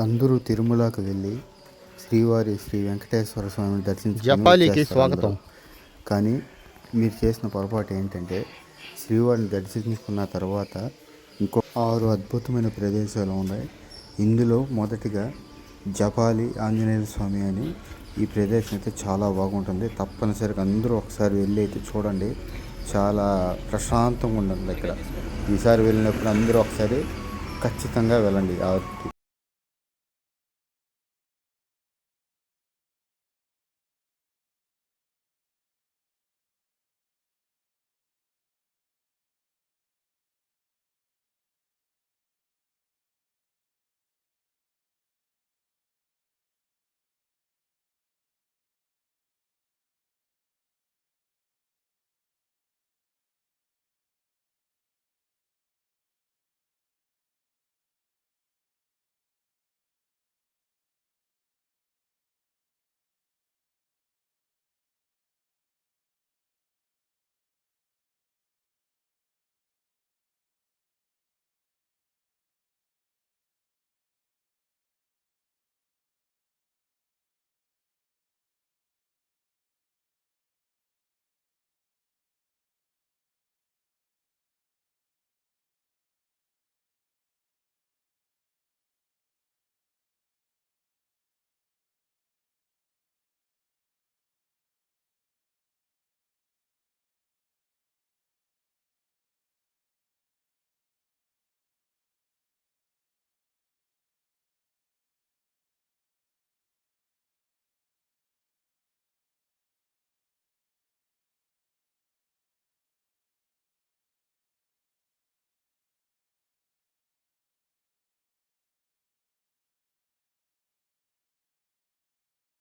అందరూ తిరుమలకు వెళ్ళి శ్రీవారి శ్రీ వెంకటేశ్వర స్వామిని దర్శించి స్వాగతం. కానీ మీరు చేసిన పొరపాటు ఏంటంటే శ్రీవారిని దర్శించుకున్న తర్వాత ఇంకో ఆరు అద్భుతమైన ప్రదేశాలు ఉన్నాయి. ఇందులో మొదటిగా జపాలి ఆంజనేయ స్వామి అని ఈ ప్రదేశం అయితే చాలా బాగుంటుంది. తప్పనిసరిగా అందరూ ఒకసారి వెళ్ళి అయితే చూడండి. చాలా ప్రశాంతంగా ఉంటుంది ఇక్కడ. ఈసారి వెళ్ళినప్పుడు అందరూ ఒకసారి ఖచ్చితంగా వెళ్ళండి. ఆ